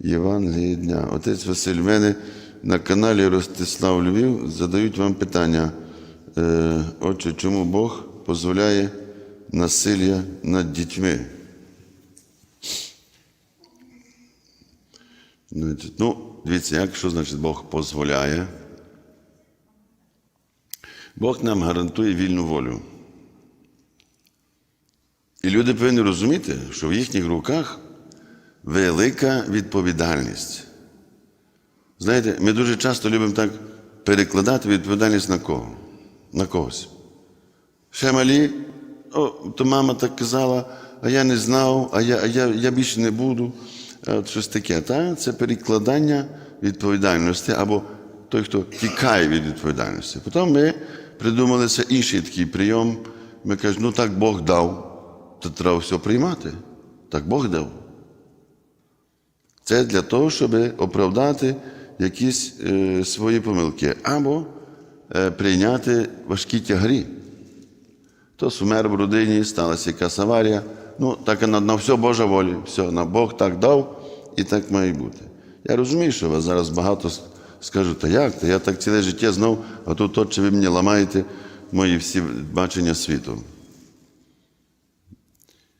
Євангелії дня. Отець Василь, в мене на каналі Ростислав Львів задають вам питання. Е, Отже, чому Бог дозволяє насилля над дітьми? Ну, дивіться, як що значить Бог дозволяє? Бог нам гарантує вільну волю. І люди повинні розуміти, що в їхніх руках велика відповідальність. Знаєте, ми дуже часто любимо так перекладати відповідальність на кого? На когось. Ще малі, о, то мама так казала, а я не знав, а я, а я, я більше не буду. От щось таке. Та? Це перекладання відповідальності або той, хто тікає від відповідальності. Потім ми придумали це інший такий прийом. Ми кажемо, ну так Бог дав, то треба все приймати. Так Бог дав. Це для того, щоб оправдати якісь е, свої помилки або е, прийняти важкі тягарі. Хтось умер в родині, сталася якась аварія. Ну, так на, на все Божа воля, все, на Бог так дав і так має бути. Я розумію, що вас зараз багато скажуть, та як? Та я так ціле життя знав, а тут от, чи ви мені ламаєте мої всі бачення світу.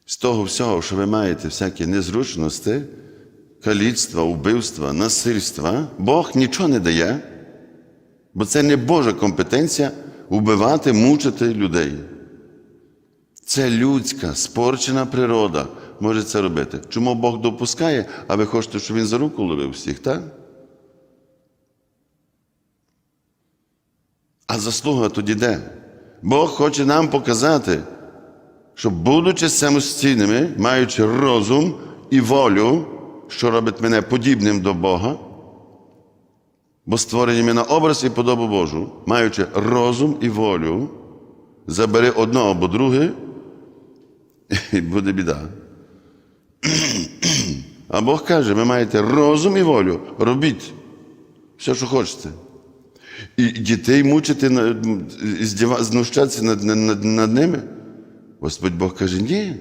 З того всього, що ви маєте всякі незручності, каліцтва, вбивства, насильства, Бог нічого не дає, бо це не Божа компетенція вбивати, мучити людей. Це людська, спорчена природа може це робити. Чому Бог допускає, а ви хочете, щоб він за руку ловив всіх, так? А заслуга тоді де? Бог хоче нам показати, що, будучи самостійними, маючи розум і волю, що робить мене подібним до Бога, бо створені ми на образ і подобу Божу, маючи розум і волю, забери одного або друге, і буде біда. А Бог каже, ви маєте розум і волю, робіть все, що хочете. І дітей мучити, знущатися над, над, над ними. Господь Бог каже, ні.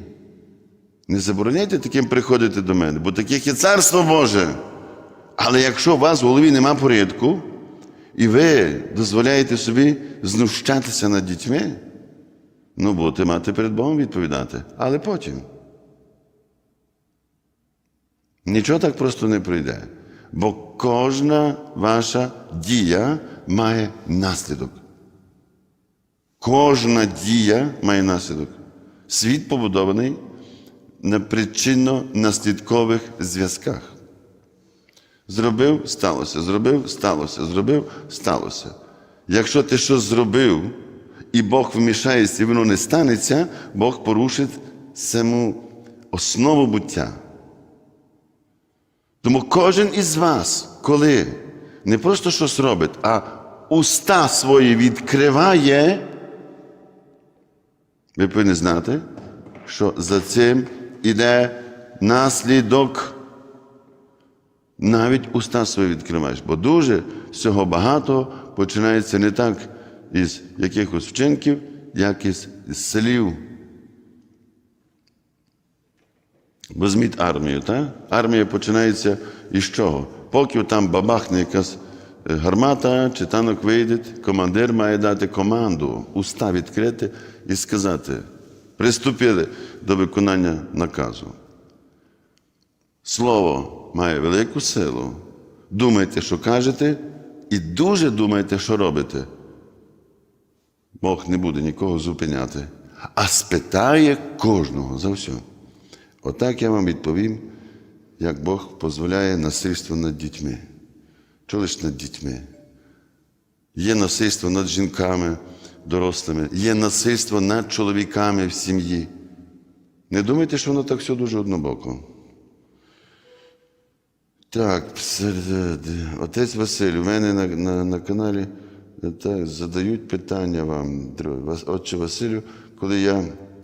Не забороняйте таким приходити до мене, бо таких є царство Боже. Але якщо у вас в голові нема порядку, і ви дозволяєте собі знущатися над дітьми, ну будете мати перед Богом відповідати. Але потім. Нічого так просто не пройде. Бо кожна ваша дія має наслідок. Кожна дія має наслідок. Світ побудований на причинно-наслідкових зв'язках. Зробив, сталося, зробив, сталося, зробив, сталося. Якщо ти щось зробив, і Бог вмішається, і воно не станеться, Бог порушить саму основу буття. Тому кожен із вас, коли не просто щось робить, а уста свої відкриває, ви повинні знати, що за цим іде наслідок. Навіть уста свої відкриваєш, бо дуже всього багато починається не так із якихось вчинків, як із слів. Візьміть армію, так? Армія починається із чого? Поки там бабахне якась е, гармата чи танок вийде, командир має дати команду, уста відкрити і сказати: приступили до виконання наказу. Слово має велику силу. Думайте, що кажете, і дуже думайте, що робите. Бог не буде нікого зупиняти, а спитає кожного за все. Отак я вам відповім, як Бог дозволяє насильство над дітьми. Чого лише над дітьми? Є насильство над жінками, дорослими, є насильство над чоловіками в сім'ї. Не думайте, що воно так все дуже однобоко. Так, отець Василь, у мене на, на, на каналі е, так, задають питання вам, Отче Василю, коли я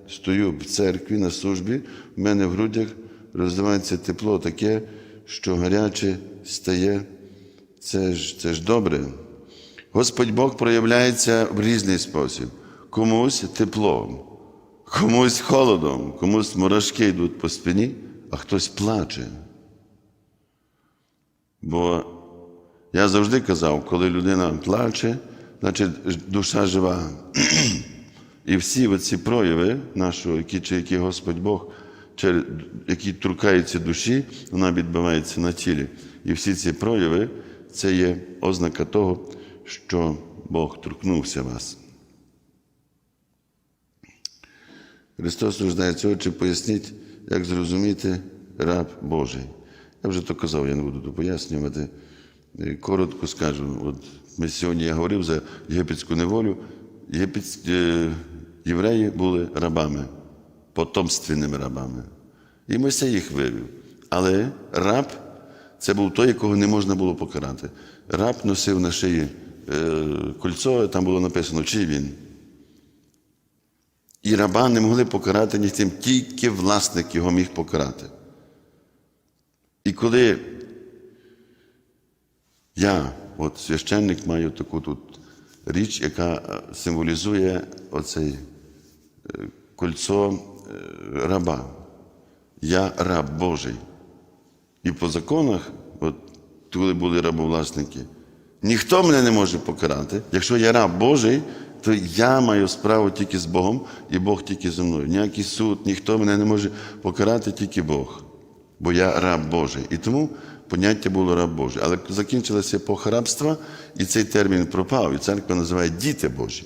стою в церкві на службі, в мене в грудях роздивається тепло таке, що гаряче стає. Це ж, це ж добре. Господь Бог проявляється в різний спосіб. Комусь теплом, комусь холодом, комусь мурашки йдуть по спині, а хтось плаче. Бо я завжди казав, коли людина плаче, значить душа жива. І всі ці прояви нашого, які, чи які Господь Бог, через- які торкаються душі, вона відбивається на тілі. І всі ці прояви це є ознака того, що Бог торкнувся вас. Христос рождається, отче, поясніть, як зрозуміти раб Божий. Я вже то казав, я не буду тут пояснювати. Е, Коротко скажу, от ми сьогодні я говорив за єгипетську неволю. Єгипетські е, євреї були рабами, потомственними рабами. І Мойсей їх вивів. Але раб це був той, якого не можна було покарати. Раб носив на шиї кольцо, там було написано, чий він. І раба не могли покарати ні тим, тільки власник його міг покарати. І коли я, от священник, маю таку тут річ, яка е, символізує оцей е, кольцо е, раба. Я раб Божий. І по законах, от коли були рабовласники, ніхто мене не може покарати. Якщо я раб Божий, то я маю справу тільки з Богом, і Бог тільки зі мною. Ніякий суд, ніхто мене не може покарати, тільки Бог. Бо я раб Божий. І тому поняття було раб Божий. Але закінчилася епоха рабства, і цей термін пропав, і церква називає діти Божі.